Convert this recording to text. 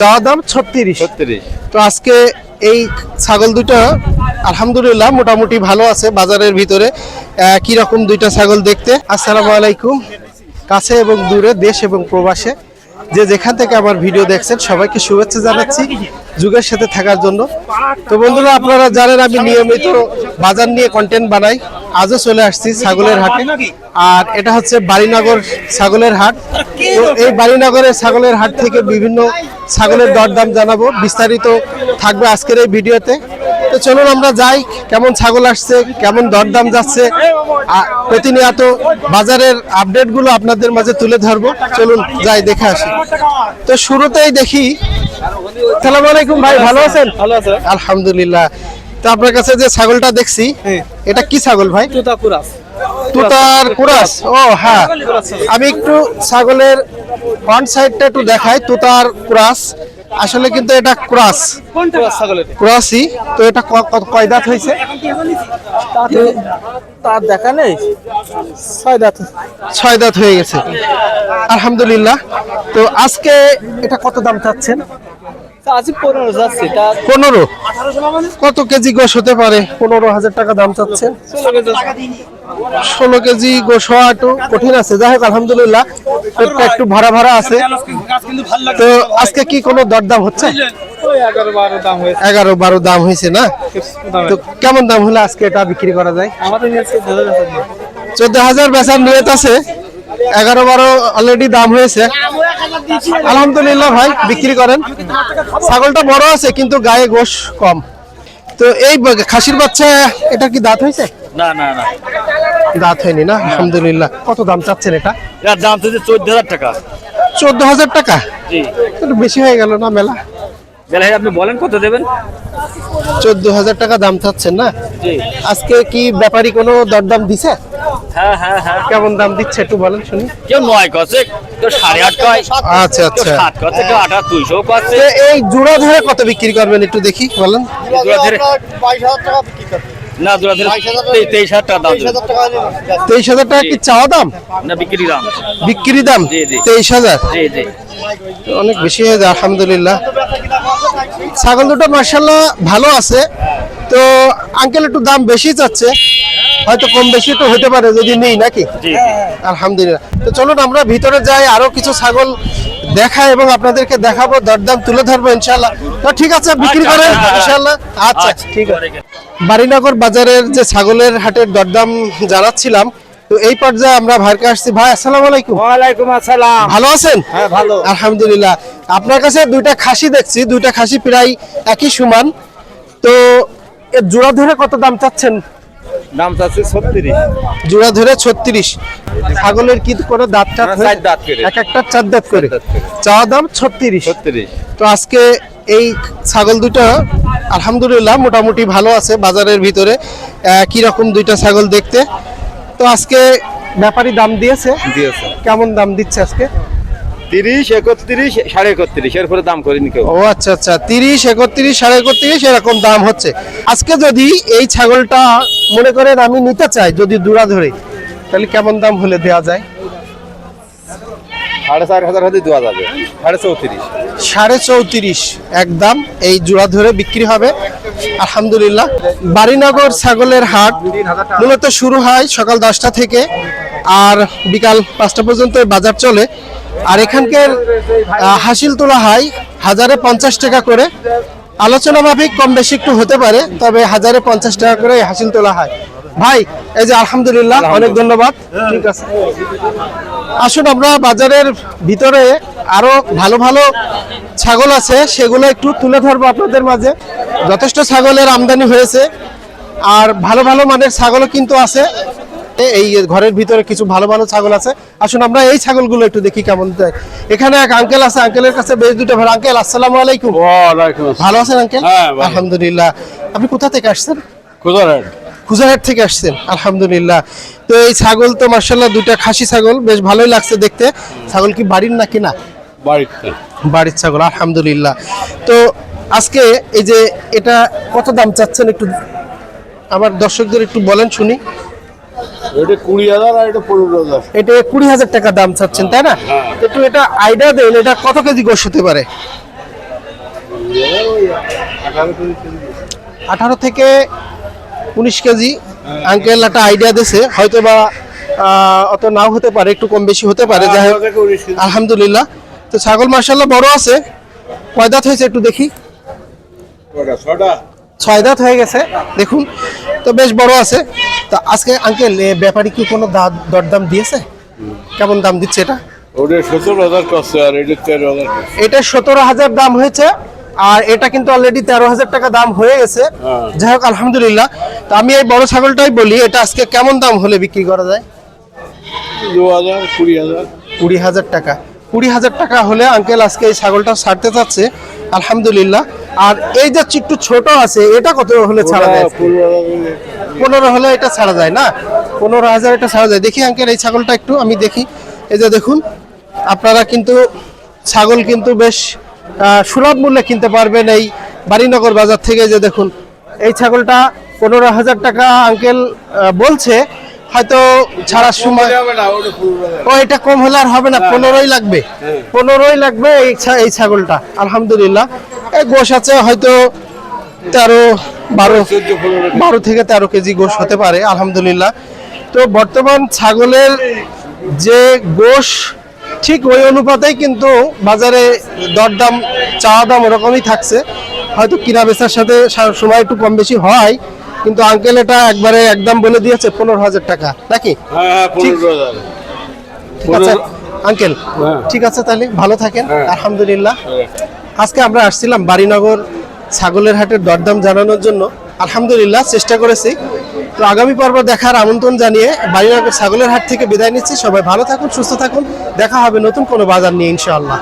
চাওয়া দাম ছত্রিশ। ছত্রিশ। তো আজকে এই ছাগল দুটো আলহামদুলিল্লাহ মোটামুটি ভালো আছে বাজারের ভিতরে। আহ, কি রকম দুইটা ছাগল দেখতে? আসসালামু আলাইকুম। কাছে এবং দূরে দেশ এবং প্রবাসে। যে যেখান থেকে আমার ভিডিও দেখছেন সবাইকে শুভেচ্ছা জানাচ্ছি যুগের সাথে থাকার জন্য। তো বন্ধুরা আপনারা জানেন আমি নিয়মিত বাজার নিয়ে কন্টেন্ট বানাই। আজও চলে আসছি ছাগলের হাটে। আর এটা হচ্ছে বাড়িনগর ছাগলের হাট। এই বাড়িনগরের ছাগলের হাট থেকে বিভিন্ন ছাগলের দরদাম জানাব। বিস্তারিত থাকবে আজকের এই ভিডিওতে। তো চলুন আমরা যাই কেমন ছাগল আসছে কেমন দরদাম যাচ্ছে। প্রতিনিয়ত বাজারের আপডেটগুলো আপনাদের মাঝে তুলে ধরবো। চলুন যাই দেখে আসি। তো শুরুতেই দেখি সালাম আলাইকুম ভাই ভালো আছেন? ভালো আছে। আলহামদুলিল্লাহ। তো আপনার কাছে যে ছাগলটা দেখছি এটা কি ছাগল ভাই? তুতা কুরাস। তুতার কুরাস? ও হ্যাঁ। আমি একটু ছাগলের ফ্রন্ট সাইডটা একটু দেখাই তুতার কুরাস। আসলে কিন্তু এটা ক্রাস। কুরাস ক্রসই। তো এটা কয় দাঁত হয়েছে? তার দেখা নেই। ছয় দাঁত। ছয় দাঁত হয়ে গেছে। আলহামদুলিল্লাহ। তো আজকে এটা কত দাম চাচ্ছেন? আজ পনেরো যাচ্ছে। তা পনেরো? কত কেজি গোশ হতে পারে? পনেরো হাজার টাকা দাম চাচ্ছেন ষোলো কেজি। গোশ হওয়া একটু কঠিন আছে। যাই হোক আলহামদুলিল্লাহ পেটটা একটু ভরা ভরা আছে। তো আজকে কি কোনো দরদাম হচ্ছে? এগারো বারো দাম হয়েছে এগারো বারো দাম হয়েছে না? তো কেমন দাম হলে আজকে এটা বিক্রি করা যায়। চোদ্দ হাজার বেচার নিয়ত আছে। এগারো বারো অলরেডি দাম হয়েছে। আলহামদুলিল্লাহ ভাই বিক্রি করেন। ছাগলটা বড় আছে কিন্তু গায়ে গোশ কম। তো এই খাসির বাচ্চা এটা কি দাঁত হয়েছে? না না না। দাঁত হয়নি না? আলহামদুলিল্লাহ। কত দাম চাচ্ছেন এটা? এর দাম তো চোদ্দ হাজার টাকা। চোদ্দ হাজার টাকা? একটু বেশি হয়ে গেল না মেলা? আপনি বলেন কত দেবেন? চোদ্দ হাজার টাকা দাম চাচ্ছেন না? আজকে কি ব্যাপারী কোনো দরদাম দিছে? হ্যাঁ হ্যাঁ হ্যাঁ। কেমন দাম দিচ্ছে একটু বলেন শুনি। কেউ নয় কছে কেউ সাড়ে আট কয় আচ্ছা আচ্ছা। সাত কছে কেউ আট দুইশো কছে এই জোড়া ধরে কত বিক্রি করবেন একটু দেখি বলেন। জোড়া ধরে না জোড়া ধরে তেইশ হাজার টাকা দাম তেইশ হাজার টাকা কি চাওয়া দাম? না বিক্রি দাম। বিক্রি দাম? জি, জি। তেইশ হাজার? জি জি। অনেক বেশি হয়ে যায় আলহামদুলিল্লাহ। ছাগল দুটো মার্শাল্লাহ ভালো আছে। তো আঙ্কেল একটু দাম বেশি চাচ্ছে। হয়তো কম বেশি তো হতে পারে যদি নেই নাকি? আলহামদুলিল্লাহ। তো চলুন আমরা ভিতরে যাই আরও কিছু ছাগল দেখা এবং আপনাদেরকে দেখাবো দরদাম তুলে ধরবো ইনশাল্লাহ তো ঠিক আছে বিক্রি আচ্ছা, করেন আচ্ছা, ইনশাল্লাহ আচ্ছা আচ্ছা, ঠিক আছে। বাড়িনগর বাজারের যে ছাগলের হাটের দরদাম জানাচ্ছিলাম তো এই পর্যায়ে আমরা ভাইকে আসছি। ভাই আসসালামু আলাইকুম। ওয়ালাইকুম আসসালাম। ভালো আছেন? হ্যাঁ ভালো। আলহামদুলিল্লাহ। আপনার কাছে দুইটা খাসি দেখছি দুইটা খাসি প্রায় একই সমান। তো এর জোড়া ধরে কত দাম চাচ্ছেন? দাম চাচ্ছে ছত্রিশ। জোড়া ধরে ছত্রিশ। ছাগলের কি করে দাঁত দাঁত করে। এক একটা চার দাঁত করে। চাওয়া দাম ছত্রিশ। ছত্রিশ। তো আজকে এই ছাগল দুটো আলহামদুলিল্লাহ মোটামুটি ভালো আছে বাজারের ভিতরে। কি রকম দুইটা ছাগল দেখতে? তো আজকে ব্যাপারী দাম দিয়েছে। দিয়েছে। কেমন দাম দিচ্ছে আজকে? তিরিশ একত্রিশ সাড়ে একত্রিশ এর পরে দাম করিনি কেউ। ও আচ্ছা আচ্ছা তিরিশ একত্রিশ সাড়ে একত্রিশ এরকম দাম হচ্ছে। আজকে যদি এই ছাগলটা মনে করেন আমি নিতে চাই যদি দূরা ধরে তাহলে কেমন দাম হলে দেওয়া যায়? সাড়ে চার হাজার হতে দেওয়া যাবে সাড়ে চৌত্রিশ। সাড়ে চৌত্রিশ একদম এই জোড়া ধরে বিক্রি হবে। আলহামদুলিল্লাহ। বাড়িনগর ছাগলের হাট মূলত শুরু হয় সকাল দশটা থেকে। আর বিকাল পাঁচটা পর্যন্ত বাজার চলে। আর এখানকার হাসিল তোলা হয় হাজারে পঞ্চাশ টাকা করে। আলোচনা মাফিক কম বেশি একটু হতে পারে তবে হাজারে পঞ্চাশ টাকা করে হাসিল তোলা হয় ভাই এই যে আলহামদুলিল্লাহ। অনেক ধন্যবাদ। ঠিক আছে। আসুন আমরা বাজারের ভিতরে আরও ভালো ভালো ছাগল আছে সেগুলো একটু তুলে ধরবো আপনাদের মাঝে। যথেষ্ট ছাগলের আমদানি হয়েছে আর ভালো ভালো মানের ছাগলও কিন্তু আছে। এই ঘরের ভিতরে কিছু ভালো ভালো ছাগল আছে। আসুন আমরা এই ছাগলগুলো একটু দেখি কেমন দেয়। এখানে এক আঙ্কেল আছে আঙ্কেলের কাছে বেশ দুটো ভালো আঙ্কেল আসসালামু আলাইকুম। ভালো আছেন আঙ্কেল হ্যাঁ, আলহামদুলিল্লাহ। আপনি কোথা থেকে আসছেন? কোথায় থেকে আসছেন আলহামদুলিল্লাহ। তো এই ছাগল তো মার্শাল্লাহ দুইটা খাসি ছাগল বেশ ভালোই লাগছে দেখতে। ছাগল কি বাড়ির নাকি না? বাড়িতে। বাড়ির ছাগল আলহামদুলিল্লাহ। তো আজকে এই যে এটা কত দাম চাচ্ছেন একটু? আমার দর্শকদের একটু বলেন শুনি। এটা কুড়ি হাজার আর এটা পনেরো হাজার। এটা কুড়ি হাজার টাকা দাম চাচ্ছেন তাই না? একটু এটা আইডিয়া দেন এটা কত কেজি গোশ হতে পারে? আঠারো থেকে উনিশ কেজি। আঙ্কেল একটা আইডিয়া দিছে হয়তো বা অত নাও হতে পারে একটু কম বেশি হতে পারে যাই হোক। আলহামদুলিল্লাহ। তো ছাগল মার্শাল্লাহ বড় আছে। কয় দাঁত হয়েছে একটু দেখি? ছয় দাঁত হয়ে গেছে। দেখুন তো বেশ বড় আছে। তো আজকে আঙ্কেল ব্যাপারী কি কোনো দরদাম দিয়েছে? কেমন দাম দিচ্ছে এটা? ওটা সতেরো হাজার করছে আর এটা তেরো হাজার এটা সতেরো হাজার দাম হয়েছে আর এটা কিন্তু অলরেডি তেরো হাজার টাকা দাম হয়ে গেছে। হ্যাঁ। যাই হোক আলহামদুলিল্লাহ। তো আমি এই বড় ছাগলটাই বলি এটা আজকে কেমন দাম হলে বিক্রি করা যায়? দু হাজার কুড়ি হাজার। কুড়ি হাজার টাকা। কুড়ি হাজার টাকা হলে আঙ্কেল আজকে এই ছাগলটা ছাড়তে চাচ্ছে। আলহামদুলিল্লাহ। আর এই যে একটু ছোট আছে এটা কত হলে ছাড়া যায়? পনেরো হলে এটা ছাড়া যায় না? পনেরো হাজার এটা ছাড়া যায়। দেখি আঙ্কেল এই ছাগলটা একটু আমি দেখি। এই যে দেখুন আপনারা কিন্তু ছাগল কিন্তু বেশ সুলভ মূল্যে কিনতে পারবেন এই বাড়িনগর বাজার থেকে। যে দেখুন এই ছাগলটা পনেরো হাজার টাকা আঙ্কেল বলছে হয়তো ছাড়ার সময় ও এটা কম হলে আর হবে না পনেরোই লাগবে। পনেরোই লাগবে এই ছাগলটা আলহামদুলিল্লাহ। গোশ আছে হয়তো তেরো বারো বারো থেকে তেরো কেজি গোশ হতে পারে আলহামদুলিল্লাহ। তো বর্তমান ছাগলের যে গোশ ঠিক ওই অনুপাতেই কিন্তু বাজারে দরদাম চাওয়া দাম ওরকমই থাকছে। হয়তো কিনা বেচার সাথে সময় একটু কম বেশি হয় কিন্তু আঙ্কেল এটা একবারে একদম বলে দিয়েছে পনেরো হাজার টাকা নাকি? হ্যাঁ হ্যাঁ ঠিক। আছে আঙ্কেল হ্যাঁ। ঠিক আছে তাহলে ভালো থাকেন। আলহামদুলিল্লাহ। আজকে আমরা আসছিলাম বাড়িনগর ছাগলের হাটের দরদাম জানানোর জন্য। আলহামদুলিল্লাহ, চেষ্টা করেছি। তো আগামী পর্ব দেখার আমন্ত্রণ জানিয়ে বাড়িনগর ছাগলের হাট থেকে বিদায় নিচ্ছি। সবাই ভালো থাকুন, সুস্থ থাকুন। দেখা হবে নতুন কোনো বাজার নিয়ে, ইনশাআল্লাহ।